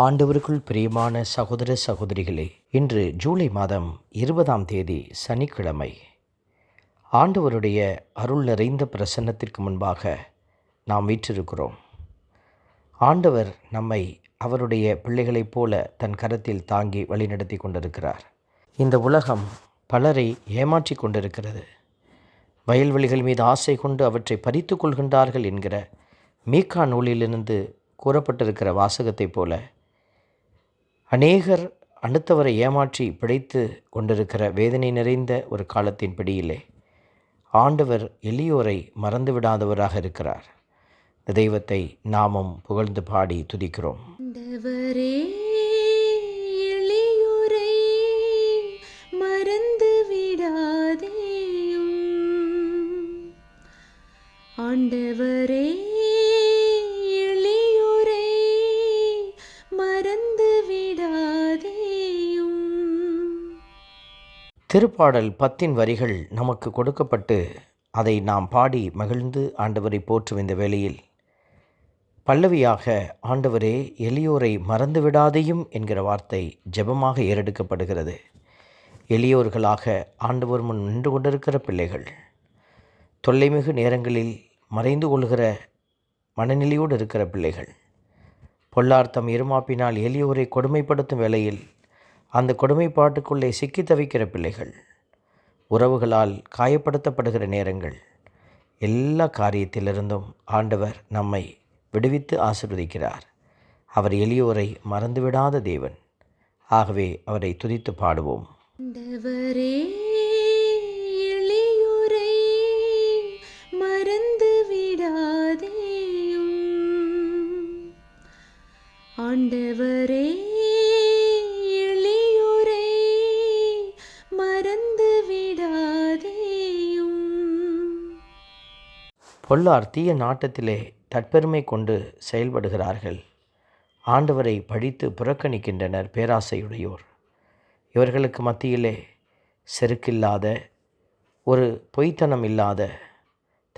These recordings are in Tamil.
ஆண்டவருக்குள் பிரியமான சகோதர சகோதரிகளே இன்று ஜூலை மாதம் இருபதாம் தேதி சனிக்கிழமை. ஆண்டவருடைய அருள் நிறைந்த பிரசன்னத்திற்கு முன்பாக நாம் வீற்றிருக்கிறோம். ஆண்டவர் நம்மை அவருடைய பிள்ளைகளைப் போல தன் கரத்தில் தாங்கி வழிநடத்தி கொண்டிருக்கிறார். இந்த உலகம் பலரை ஏமாற்றி கொண்டிருக்கிறது. வயல்வெளிகள் மீது ஆசை கொண்டு அவற்றை பறித்து கொள்கின்றார்கள் என்கிற மீக்கா நூலிலிருந்து கூறப்பட்டிருக்கிற வாசகத்தைப் போல அநேகர் அடுத்தவரை ஏமாற்றி பிழைத்து கொண்டிருக்கிற வேதனை நிறைந்த ஒரு காலத்தின் பிடியிலே ஆண்டவர் எளியோரை மறந்து விடாதவராக இருக்கிறார். தெய்வத்தை நாமும் புகழ்ந்து பாடி துதிக்கிறோம். திருப்பாடல் பத்தின் வரிகள் நமக்கு கொடுக்கப்பட்டு அதை நாம் பாடி மகிழ்ந்து ஆண்டவரை போற்றும் இந்த வேளையில் பல்லவியாக ஆண்டவரே எளியோரை மறந்து விடாதையும் என்கிற வார்த்தை ஜெபமாக ஏறெடுக்கப்படுகிறது. எளியோர்களாக ஆண்டவர் முன் நின்று கொண்டிருக்கிற பிள்ளைகள் தொல்லைமிகு நேரங்களில் மறைந்து கொள்கிற மனநிலையோடு இருக்கிற பிள்ளைகள் பொல்லார்த்தம் இருமாப்பினால் எளியோரை கொடுமைப்படுத்தும் வேளையில் அந்த கொடுமைப்பாட்டுக்குள்ளே சிக்கி தவிக்கிற பிள்ளைகள். உறவுகளால் காயப்படுத்தப்படுகிற நேரங்கள். எல்லா காரியத்திலிருந்தும் ஆண்டவர் நம்மை விடுவித்து ஆசிர்வதிக்கிறார். அவர் எளியோரை மறந்துவிடாத தேவன். ஆகவே அவரை துதித்து பாடுவோம். ஆண்டவரே கொள்ளார் தீய நாட்டத்திலே தற்பெருமை கொண்டு செயல்படுகிறார்கள். ஆண்டவரை படித்து புறக்கணிக்கின்றனர் பேராசையுடையோர். இவர்களுக்கு மத்தியிலே செருக்கில்லாத ஒரு பொய்த்தனம் இல்லாத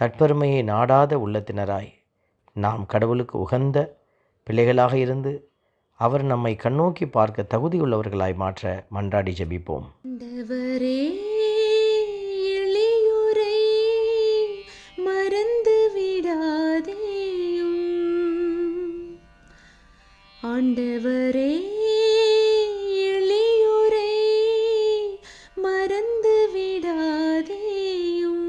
தற்பெருமையை நாடாத உள்ளத்தினராய் நாம் கடவுளுக்கு உகந்த பிள்ளைகளாக இருந்து அவர் நம்மை கண்ணோக்கி பார்க்க தகுதியுள்ளவர்களாய் மாற்ற மன்றாடி ஜெபிப்போம். விடாதேயும்.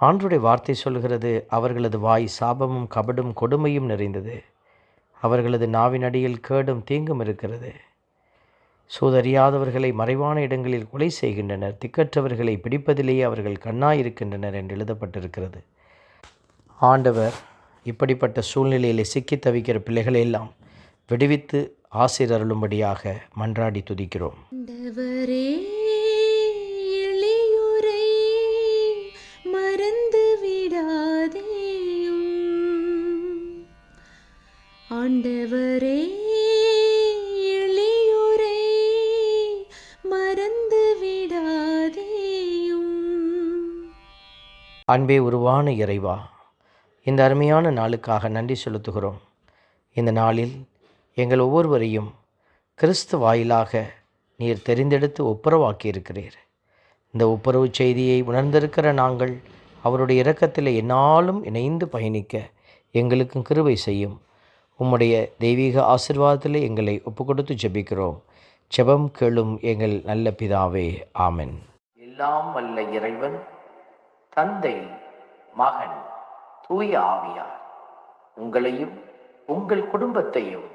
ஆண்டுடைய வார்த்தை சொல்கிறது அவர்களது வாய் சாபமும் கபடும் கொடுமையும் நிறைந்தது. அவர்களது நாவின் அடியில் கேடும் தீங்கும் இருக்கிறது. சூதறியாதவர்களை மறைவான இடங்களில் கொலை செய்கின்றனர். திக்கற்றவர்களை பிடிப்பதிலேயே அவர்கள் கண்ணாயிருக்கின்றனர் என்று எழுதப்பட்டிருக்கிறது. ஆண்டவர் இப்படிப்பட்ட சூழ்நிலையில் சிக்கி தவிக்கிற பிள்ளைகளை எல்லாம் விடுவித்து ஆசிரருளும்படியாக மன்றாடி துதிக்கிறோம். ஆண்டவரே எளியோரை மறந்து விடாதேயும் அன்பே உருவான இறைவா இந்த அருமையான நாளுக்காக நன்றி செலுத்துகிறோம். இந்த நாளில் எங்கள் ஒவ்வொருவரையும் கிறிஸ்து வாயிலாக நீர் தெரிந்தெடுத்து ஒப்புரவாக்கியிருக்கிறீர். இந்த ஒப்புரவு செய்தியை உணர்ந்திருக்கிற நாங்கள் அவருடைய இரக்கத்தில் என்னாலும் இணைந்து பயணிக்க எங்களுக்கும் கிருவை செய்யும். உம்முடைய தெய்வீக ஆசிர்வாதத்தில் எங்களை ஒப்பு கொடுத்து ஜெபிக்கிறோம். ஜெபம் கேளும் எங்கள் நல்ல பிதாவே ஆமென். எல்லாம் வல்ல இறைவன் தந்தை மகன் தூய ஆவியார் உங்களையும் உங்கள் குடும்பத்தையும்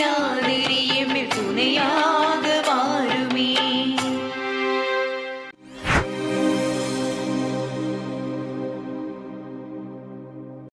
துணையாதிரியுமே துணையா